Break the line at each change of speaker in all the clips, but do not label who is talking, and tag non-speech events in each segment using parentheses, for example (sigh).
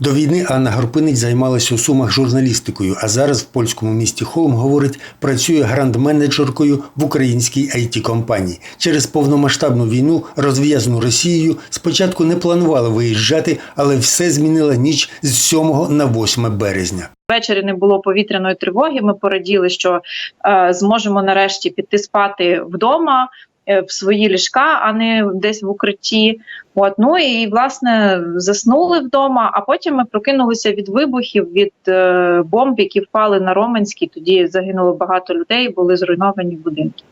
До війни Анна Горпинич займалася у Сумах журналістикою, а зараз в польському місті Холм, говорить, працює гранд-менеджеркою в українській it компанії Через повномасштабну війну, розв'язану Росією, спочатку не планувала виїжджати, але все змінила ніч з 7 на 8 березня.
Ввечері не було повітряної тривоги. Ми пораділи, що е, зможемо нарешті піти спати вдома в свої ліжка, а не десь в укритті. От ну і власне заснули вдома. А потім ми прокинулися від вибухів, від е, бомб, які впали на Роменський. Тоді загинуло багато людей, були зруйновані будинки.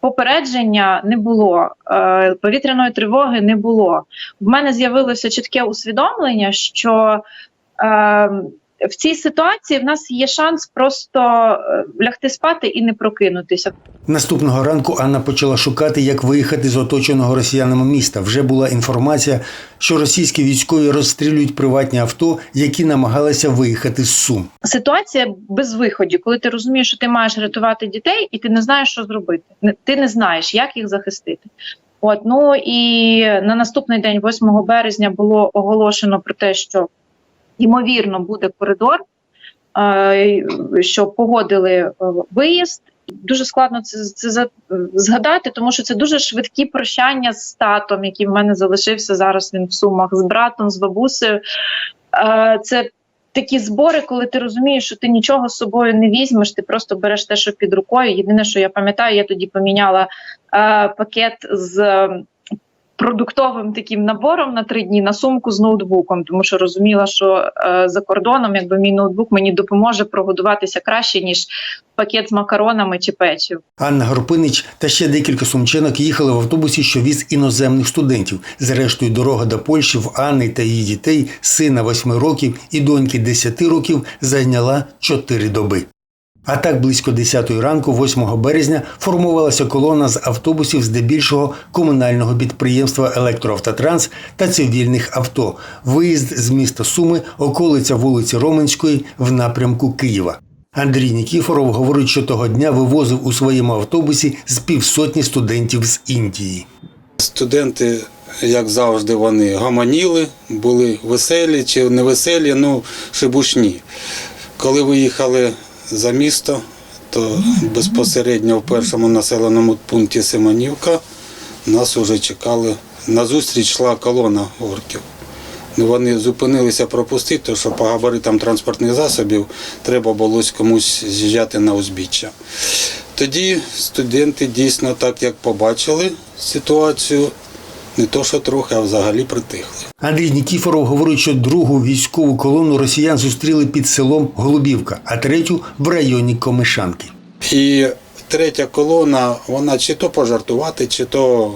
Попередження не було, е, повітряної тривоги не було. В мене з'явилося чітке усвідомлення, що е, в цій ситуації в нас є шанс просто е, лягти спати і не прокинутися.
Наступного ранку Анна почала шукати, як виїхати з оточеного росіянами міста. Вже була інформація, що російські військові розстрілюють приватні авто, які намагалися виїхати з Сум.
Ситуація без виходу, коли ти розумієш, що ти маєш рятувати дітей, і ти не знаєш, що зробити. Ти не знаєш, як їх захистити. От ну і на наступний день, 8 березня, було оголошено про те, що ймовірно буде коридор, е, що погодили е, виїзд. Дуже складно це, це згадати, тому що це дуже швидкі прощання з татом, який в мене залишився зараз. Він в сумах з братом, з бабусею. Е, Це такі збори, коли ти розумієш, що ти нічого з собою не візьмеш, ти просто береш те, що під рукою. Єдине, що я пам'ятаю, я тоді поміняла пакет з. Продуктовим таким набором на три дні на сумку з ноутбуком, тому що розуміла, що е, за кордоном, якби мій ноутбук мені допоможе прогодуватися краще ніж пакет з макаронами чи печив.
Анна Горпинич та ще декілька сумчанок їхали в автобусі, що віз іноземних студентів. Зрештою, дорога до Польщі в Анни та її дітей, сина 8 років і доньки 10 років, зайняла 4 доби. А так близько 10 ранку, 8 березня, формувалася колона з автобусів здебільшого комунального підприємства Електроавтотранс та цивільних авто. Виїзд з міста Суми, околиця вулиці Роменської в напрямку Києва. Андрій Нікіфоров говорить, що того дня вивозив у своєму автобусі з півсотні студентів з Індії.
Студенти, як завжди, вони гаманіли, були веселі чи невеселі, ну шибушні. Коли виїхали за місто, то безпосередньо в першому населеному пункті Семенівка нас вже чекали. Назустріч йшла колона орків. Ну, вони зупинилися пропустити, що по габаритам транспортних засобів треба було комусь з'їжджати на узбіччя. Тоді студенти дійсно, так як побачили ситуацію, не то що трохи, а взагалі притихли.
Андрій Нікіфоров говорить, що другу військову колону росіян зустріли під селом Голубівка, а третю в районі Комишанки.
І третя колона, вона чи то пожартувати, чи то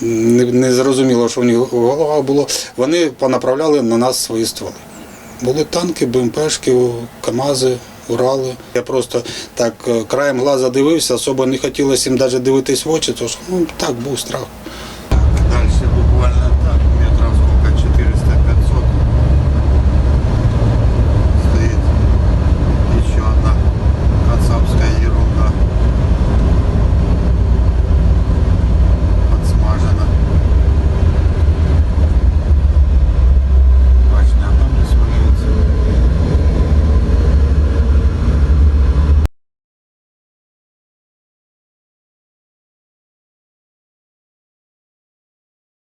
не, не зрозуміло, що в них голова було. Вони понаправляли на нас свої стволи. Були танки, БМПшки, КАМАЗи, Урали. Я просто так е, краєм глаза дивився, особо не хотілося їм навіть дивитись в очі, тому що ну, так був страх.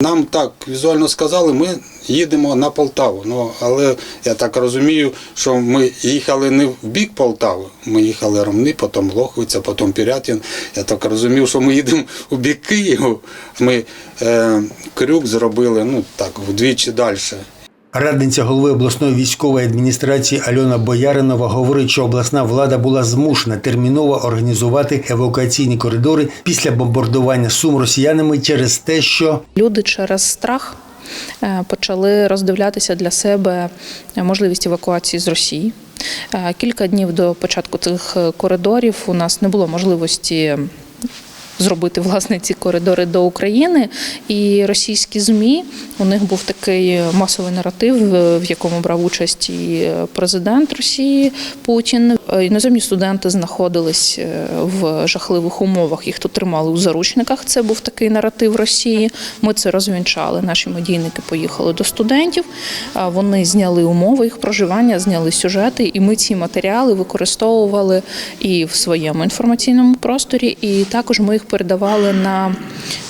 Нам так візуально сказали, ми їдемо на Полтаву. Ну, але я так розумію, що ми їхали не в бік Полтави, ми їхали Ромни, потім Лохвиця, потім Пірятин. Я так розумів, що ми їдемо у бік Києву. Ми е, крюк зробили ну, так, вдвічі далі.
Радниця голови обласної військової адміністрації Альона Бояринова говорить, що обласна влада була змушена терміново організувати евакуаційні коридори після бомбардування сум росіянами через те, що
Люди через страх е, почали роздивлятися для себе можливість евакуації з Росії. Е, Кілька днів до початку цих е, коридорів у нас не було можливості. Зробити (laughs) власне ці коридори до України, і російські змі у них був такий масовий наратив, в якому брав участь і президент Росії Путін. Е, Іноземні студенти знаходились е, в жахливих умовах. Їх тут тримали у заручниках. Це був такий наратив Росії. Ми це розвінчали. Наші медійники поїхали до студентів. Вони зняли умови їх проживання, зняли сюжети, і ми ці матеріали використовували і в своєму інформаційному просторі, і також ми їх передавали на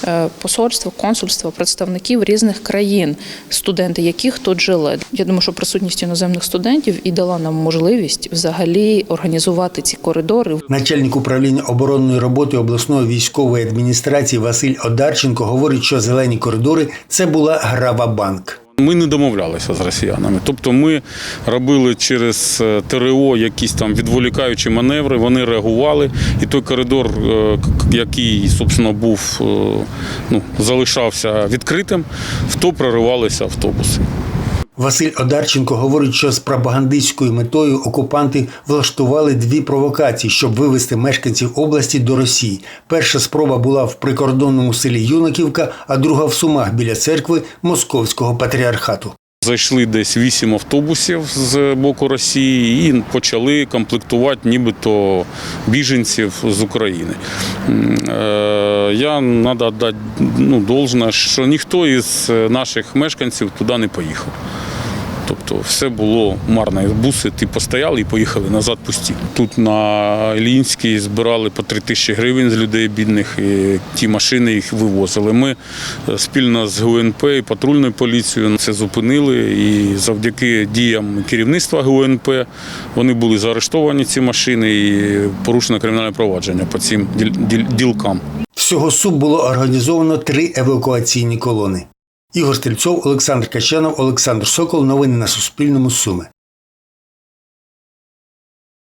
е, посольство, консульство представників різних країн, студенти яких тут жили. Я думаю, що присутність іноземних студентів і дала нам можливість взагалі організувати ці коридори.
Начальник управління оборонної роботи обласної військової адміністрації Василь Одарченко говорить, що зелені коридори це була грава банк.
Ми не домовлялися з росіянами. Тобто ми робили через е, ТРО якісь там відволікаючі маневри, вони реагували, і той коридор, е, який, собственно, був, е, ну, залишався відкритим, в то проривалися автобуси.
Василь Одарченко говорить, що з пропагандистською метою окупанти влаштували дві провокації, щоб вивести мешканців області до Росії. Перша спроба була в прикордонному селі Юнаківка, а друга в Сумах біля церкви Московського патріархату.
Зайшли десь вісім автобусів з боку Росії і почали комплектувати нібито біженців з України. Е, Я треба дати ну, должне, що ніхто із наших мешканців туди не поїхав. Тобто все було марно. Буси ті постояли і поїхали назад пусті. Тут на Ілінській збирали по 3 тисячі гривень з людей бідних, і ті машини їх вивозили. Ми е, спільно з ГУНП і патрульною поліцією це зупинили. І завдяки діям керівництва ГУНП вони були заарештовані ці машини і порушено кримінальне провадження по цим діл- діл- ділкам.
Всього СУП було організовано три евакуаційні колони. Ігор Стрільцов, Олександр Качанов, Олександр Сокол. Новини на Суспільному. Суми.